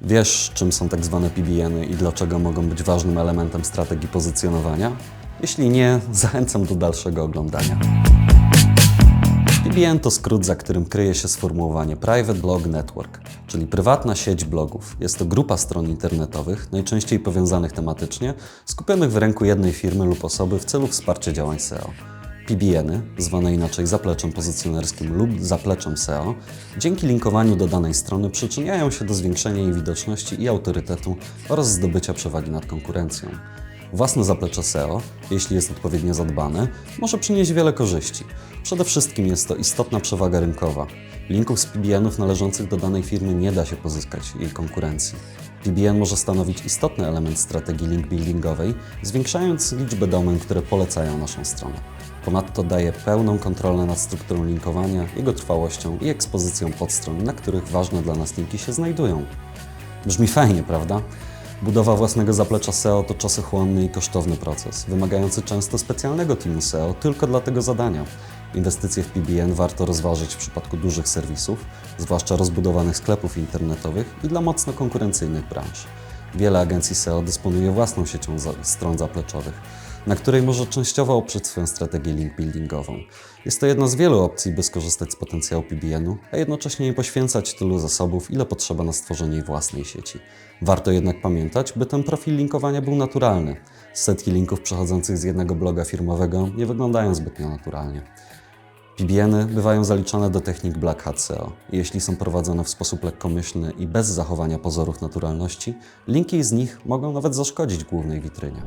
Wiesz, czym są tak zwane PBN-y i dlaczego mogą być ważnym elementem strategii pozycjonowania? Jeśli nie, zachęcam do dalszego oglądania. PBN to skrót, za którym kryje się sformułowanie Private Blog Network, czyli prywatna sieć blogów. Jest to grupa stron internetowych, najczęściej powiązanych tematycznie, skupionych w ręku jednej firmy lub osoby w celu wsparcia działań SEO. PBN-y, zwane inaczej zapleczem pozycjonerskim lub zapleczem SEO, dzięki linkowaniu do danej strony przyczyniają się do zwiększenia jej widoczności i autorytetu oraz zdobycia przewagi nad konkurencją. Własne zaplecze SEO, jeśli jest odpowiednio zadbane, może przynieść wiele korzyści. Przede wszystkim jest to istotna przewaga rynkowa. Linków z PBN-ów należących do danej firmy nie da się pozyskać jej konkurencji. PBN może stanowić istotny element strategii link buildingowej, zwiększając liczbę domen, które polecają naszą stronę. Ponadto daje pełną kontrolę nad strukturą linkowania, jego trwałością i ekspozycją podstron, na których ważne dla nas linki się znajdują. Brzmi fajnie, prawda? Budowa własnego zaplecza SEO to czasochłonny i kosztowny proces, wymagający często specjalnego teamu SEO tylko dla tego zadania. Inwestycje w PBN warto rozważyć w przypadku dużych serwisów, zwłaszcza rozbudowanych sklepów internetowych i dla mocno konkurencyjnych branż. Wiele agencji SEO dysponuje własną siecią za stron zapleczowych, na której może częściowo oprzeć swoją strategię link buildingową. Jest to jedna z wielu opcji, by skorzystać z potencjału PBN-u, a jednocześnie nie poświęcać tylu zasobów, ile potrzeba na stworzenie własnej sieci. Warto jednak pamiętać, by ten profil linkowania był naturalny. Setki linków przechodzących z jednego bloga firmowego nie wyglądają zbytnio naturalnie. PBN-y bywają zaliczane do technik Black Hat SEO. Jeśli są prowadzone w sposób lekkomyślny i bez zachowania pozorów naturalności, linki z nich mogą nawet zaszkodzić głównej witrynie.